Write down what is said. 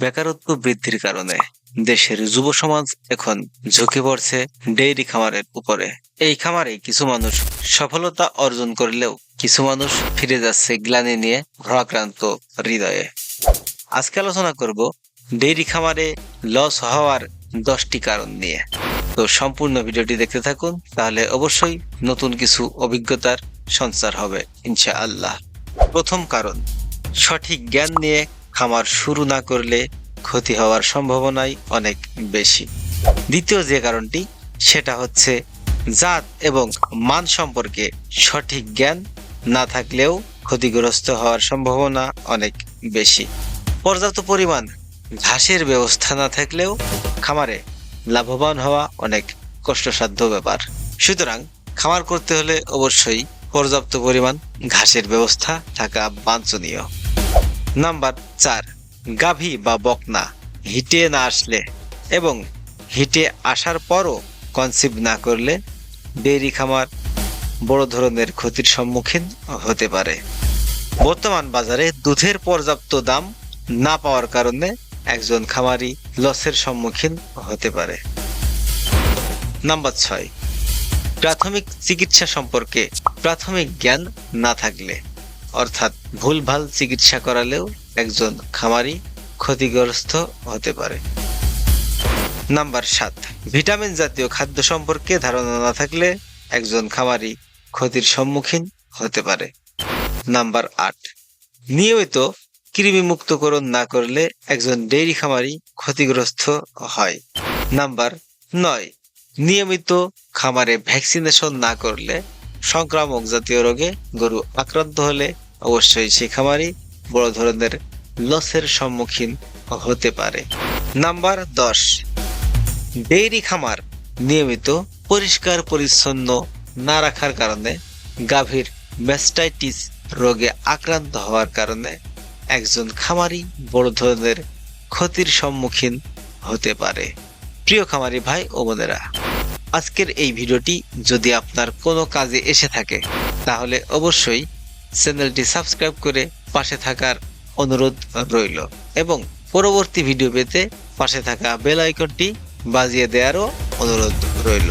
বেকারত্ব বৃদ্ধির কারণে দেশের যুব সমাজ এখন ঝুঁকে পড়ছে ডেইরি খামারের উপরে। এই খামারে কিছু মানুষ সফলতা অর্জন করলেও কিছু মানুষ ফিরে যাচ্ছে গ্লানি নিয়ে ভ্রাক্রান্ত হৃদয়ে। আজকে আলোচনা করব ডেইরি খামারে লস হওয়ার দশটি কারণ নিয়ে। তো সম্পূর্ণ ভিডিওটি দেখতে থাকুন, তাহলে অবশ্যই নতুন কিছু অভিজ্ঞতার সঞ্চার হবে, ইনশাআল্লাহ। প্রথম কারণ, সঠিক জ্ঞান নিয়ে খামার শুরু না করলে ক্ষতি হওয়ার সম্ভাবনাই অনেক বেশি। দ্বিতীয় যে কারণটি, সেটা হচ্ছে জাত এবং মান সম্পর্কে সঠিক জ্ঞান না থাকলেও ক্ষতিগ্রস্ত হওয়ার সম্ভাবনা অনেক বেশি। পর্যাপ্ত পরিমাণ ঘাসের ব্যবস্থা না থাকলেও খামারে লাভবান হওয়া অনেক কষ্টসাধ্য ব্যাপার। সুতরাং খামার করতে হলে অবশ্যই পর্যাপ্ত পরিমাণ ঘাসের ব্যবস্থা থাকা বাঞ্ছনীয়। নাম্বার চার, গাভী বা বকনা, হিটে না আসলে এবং হিটে আসার পরও কনসিভ না করলে ডেইরি খামার বড় ধরনের ক্ষতির সম্মুখীন হতে পারে। বর্তমান বাজারে দুধের পর্যাপ্ত দাম না পাওয়ার কারণে একজন খামারি লসের সম্মুখীন হতে পারে। নাম্বার ছয়, প্রাথমিক চিকিৎসা সম্পর্কে প্রাথমিক জ্ঞান না থাকলে অর্থাৎ ভুলভাল চিকিৎসা করালেও একজন খামারি ক্ষতিগ্রস্ত হতে পারে। নাম্বার সাত, ভিটামিন জাতীয় খাদ্য সম্পর্কে ধারণা না থাকলে একজন খামারি ক্ষতির সম্মুখীন হতে পারে। নাম্বার আট, নিয়মিত কৃমি মুক্তকরণ না করলে একজন ডেইরি খামারি ক্ষতিগ্রস্ত হয়। নাম্বার নয়, নিয়মিত খামারে ভ্যাকসিনেশন না করলে সংক্রামক জাতীয় রোগে গরু আক্রান্ত হলে অবশ্যই সে খামারি বড় ধরনের লসের সম্মুখীন হতে পারে। নাম্বার দশ, ডেইরি খামার নিয়মিত পরিষ্কার পরিচ্ছন্ন না রাখার কারণে গাভীর ম্যাস্টাইটিস রোগে আক্রান্ত হওয়ার কারণে একজন খামারি বড় ধরনের ক্ষতির সম্মুখীন হতে পারে। প্রিয় খামারি ভাই ও বোনেরা আজকের এই ভিডিওটি যদি আপনার কোনো কাজে এসে থাকে, তাহলে অবশ্যই চ্যানেলটি সাবস্ক্রাইব করে পাশে থাকার অনুরোধ রইল এবং পরবর্তী ভিডিও পেতে পাশে থাকা বেল আইকনটি বাজিয়ে দেওয়ারও অনুরোধ রইল।